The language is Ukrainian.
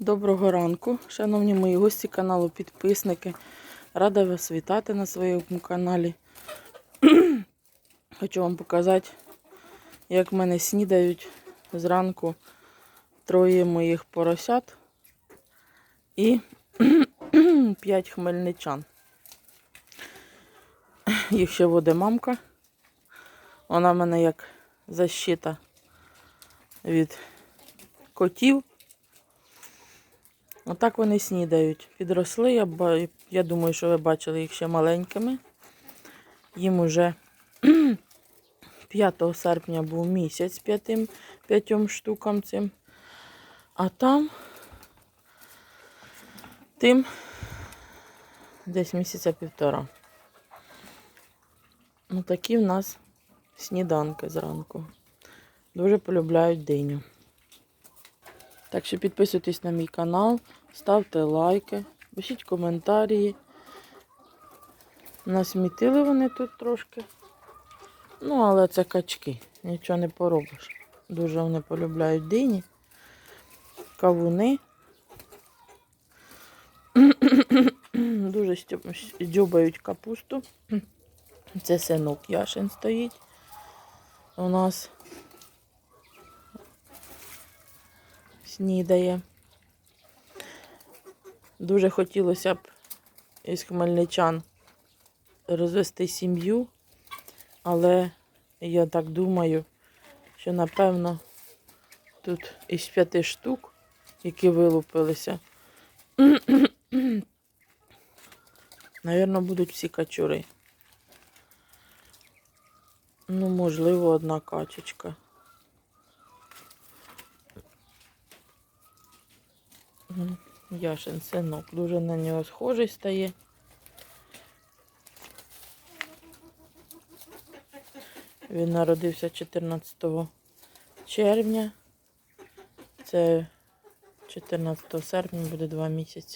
Доброго ранку, шановні мої гості каналу, підписники. Рада вас вітати на своєму каналі. Хочу вам показати, як мене снідають зранку троє моїх поросят і п'ять хмельничан. Їх ще воде мамка. Вона в мене як защита від котів. Отак вони снідають. Підросли, я, я думаю, що ви бачили їх ще маленькими. Їм уже 5 серпня був місяць п'ятим, п'ятьом штукам цим. А там тим десь місяця півтора. Ну, такі в нас сніданки зранку. Дуже полюбляють диню. Так що підписуйтесь на мій канал, ставте лайки, пишіть коментарі. Насмітили вони тут трошки. Ну, але це качки, нічого не поробиш. Дуже вони полюбляють дині, кавуни. Дуже дзьобають капусту. Це синок Яшин стоїть. У нас снідає. Дуже хотілося б із хмельничан розвести сім'ю, але я так думаю, що напевно тут із п'яти штук, які вилупилися, Навірно, будуть всі качури. Ну, можливо, одна качечка. Яшин синок дуже на нього схожий стає. Він народився 14 червня. Це 14 серпня буде два місяці.